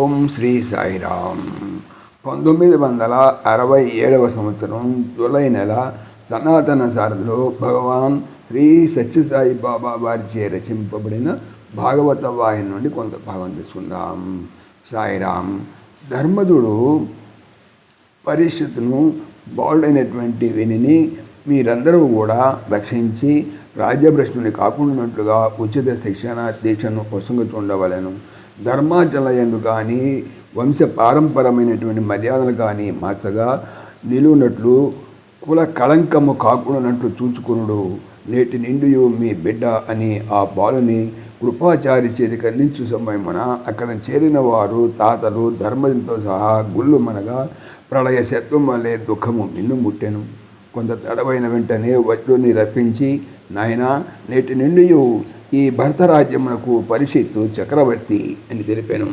ఓం శ్రీ సాయిరామ్. పంతొమ్మిది వందల అరవై ఏడవ సంవత్సరం జూలై నెల సనాతన సారథిలో భగవాన్ శ్రీ సత్యసాయి బాబా వారిచే రచింపబడిన భాగవత వాయన నుండి కొంత భాగం తీసుకుందాం. సాయిరామ్ ధర్మదుడు పరిస్థితులను బాల్డైనటువంటి వినిని మీరందరూ కూడా రక్షించి రాజ్యభ్రష్టుని కాకుండానట్లుగా ఉచిత శిక్షణ దీక్షను ఉండవలను ధర్మాచలయందు కానీ వంశ పారంపరమైనటువంటి మర్యాదలు కానీ మార్చగా నిలువునట్లు కుల కళంకము కాకుండానట్లు చూసుకునుడు నేటి నిండు మీ బిడ్డ అని ఆ బాలుని కృపాచారి చేతికి అందించు సమయమున అక్కడ చేరిన వారు తాతలు ధర్మంతో సహా గుళ్ళు మనగా ప్రళయ శత్వం వల్లే దుఃఖము మిన్నుముట్టెను. కొంత తడవైన వెంటనే వజ్రుని రప్పించి నాయన నేటి నుండి ఈ భరతరాజ్యమునకు పరిషత్తు చక్రవర్తి అని తెలిపాను.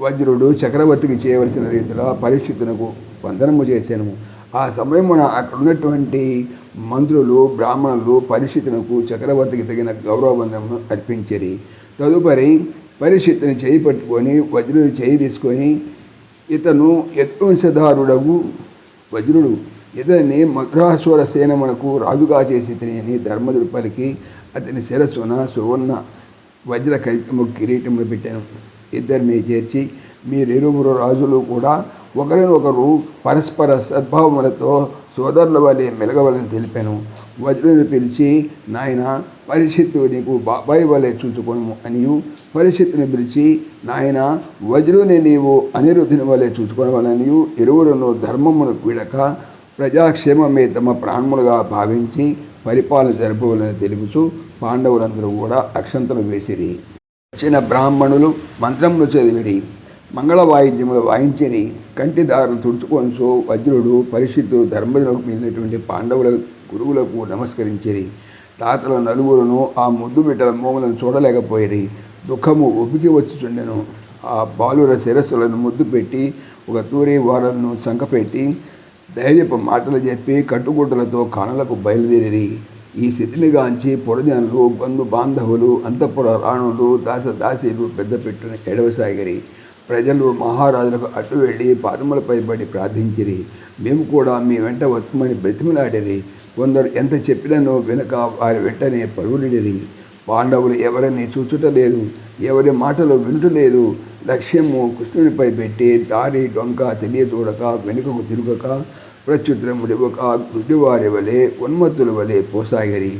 వజ్రుడు చక్రవర్తికి చేయవలసిన రీతిలో పరిషత్తునకు వందనము చేశాను. ఆ సమయమున అక్కడ ఉన్నటువంటి మంత్రులు బ్రాహ్మణులు పరిషత్తునకు చక్రవర్తికి తగిన గౌరవబంధమును అర్పించరి. తదుపరి పరిషత్తుని చేయి పట్టుకొని వజ్రుడు చేయి తీసుకొని ఇతను యత్వంశధారుడవు వజ్రుడు ఇతని మధురాసుర సేనమునకు రాజుగా చేసి అని ధర్మదుడు పలికి అతని శిరస్సున సువర్ణ వజ్ర కల్పము కిరీటములు పెట్టాను. ఇద్దరిని చేర్చి మీరిరువురు రాజులు కూడా ఒకరినొకరు పరస్పర సద్భావములతో సోదరుల వలె మెలగవలని తెలిపాను. వజ్రుని పిలిచి నాయన పరిషత్తు నీకు బాబాయి వలె చూచుకోను అనియు. పరిషత్తుని పిలిచి నాయన వజ్రుని నీవు అనిరుద్ధుని వలె చూసుకొనవలనియు ఇరువురును ధర్మమును విడక ప్రజాక్షేమమే తమ ప్రాణములుగా భావించి పరిపాలన జరపవలని తెలుపుచూ పాండవులందరూ కూడా అక్షంతలు వేసిరి. వచ్చిన బ్రాహ్మణులు మంత్రములు చదివిరి. మంగళ వాయిద్యములు వాయించని కంటిదారులు తుడుచుకొనిసో వజ్రుడు పరిషత్తు ధర్మజులకు మిగిలినటువంటి పాండవుల గురువులకు నమస్కరించిరి. తాతల నలుగురును ఆ ముద్దు బిడ్డల మోములను చూడలేకపోయిరి. దుఃఖము ఉబ్బికి వచ్చుచుండెను. ఆ బాలుర శిరస్సులను ముద్దు పెట్టి ఒక తూరి వారలను సంకపెట్టి ధైర్యపు మాటలు చెప్పి కట్టుగుడ్డలతో కానలకు బయలుదేరి ఈ శిథిలిగాంచి పొడజనులు బంధు బాంధవులు అంతఃపుర రాణులు దాస దాసీలు పెద్ద పెట్టున ఎడవసాగిరి. ప్రజలు మహారాజులకు అటు వెళ్ళి పాదములపై పడి ప్రార్థించిరి. మేము కూడా మీ వెంట వస్తుమని బ్రతిమలాడిరి. కొందరు ఎంత చెప్పినో వెనుక వారి వెంటనే పరుగులిడిరి. పాండవులు ఎవరిని చూచుటలేదు ఎవరి మాటలు వినుటలేదు లక్ష్యము కృష్ణునిపై పెట్టి దారి డొంక తెలియచూడక వెనుకకు తిరుగక ఒక గుడ్డివారి వలె ఉన్మత్తుల వలె పోసాగిరి.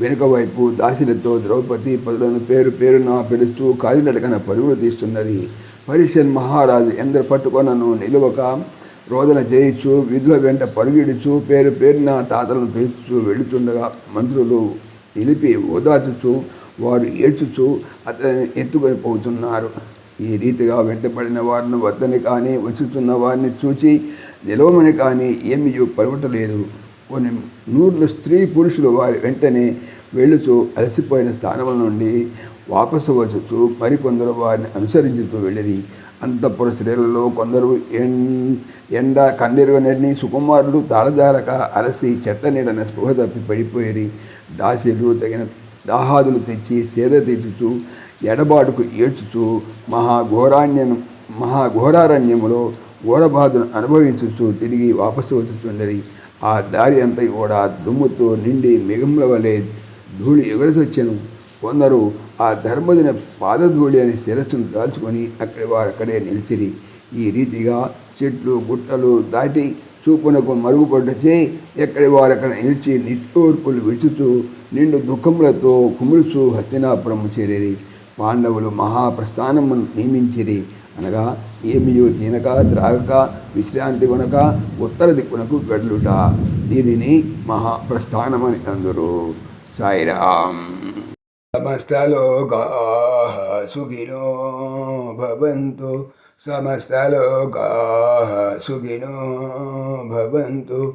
వెనుక వైపు దాసిలతో ద్రౌపది పదులను పేరు పేరున పిలుస్తూ కాలినడకన పరుగులు తీస్తున్నది. పరిషన్ మహారాజు ఎంద్ర పట్టుకొనను నిలువక రోదన చేయించు విధుల వెంట పరుగిడుచు పేరు పేరున తాతలను పిలుచు వెళుతుండగా మంత్రులు నిలిపి ఓదార్చుచు వారు ఏడ్చుచు అతని ఎత్తుకొని పోతున్నారు. ఈ రీతిగా వెంటబడిన వారిని వద్దని కానీ వచ్చుతున్న వారిని చూచి నిలవమని కానీ ఏమి పలువటలేదు. కొన్ని నూర్లు స్త్రీ పురుషులు వారి వెంటనే వెళుతూ అలసిపోయిన స్థానముల నుండి వాపసు వచ్చుతూ మరికొందరు వారిని అనుసరించుతూ వెళ్ళిరి. అంతఃపుర స్త్రీలలో కొందరు ఎండ కందిరుగనని సుకుమారులు తాళజాలక అలసి చెట్ట నీడన స్పృహ తప్పి పడిపోయి దాసీలు తగిన దాహాదులు తెచ్చి సేద తీర్చుతూ ఎడబాటుకు ఏడ్చుతూ మహాఘోరాణ్యం మహాఘోరారణ్యములో ఘోరబాధను అనుభవించుతూ తిరిగి వాపసు వచ్చుచుండరి. ఆ దారి అంతా కూడా దుమ్ముతో నిండి మిగముల వలె ధూళి ఎగరసొచ్చెను కొందరు ఆ ధర్మజుని పాదధూళి అని శిరస్సును దాల్చుకొని అక్కడి వారు అక్కడే నిలిచిరి. ఈ రీతిగా చెట్లు గుట్టలు దాటి చూపునకు మరుగుపడ్డచే ఎక్కడి వారు అక్కడ నిలిచి నిట్టూర్పులు విడుచుతూ నిండు దుఃఖములతో కుమురుసు హస్తినాపురము చేరేరి. పాండవులు మహాప్రస్థానమును నియమించిరి అనగా ఏమియో తినక త్రాగక విశ్రాంతి కొనక ఉత్తర దిక్కునకు గడ్లుట దీనిని మహాప్రస్థానమని అందరు. సాయిరామ్. సమస్తలోకా సుఖినో భవంతు. సమస్తలోకా సుఖినో భవంతు.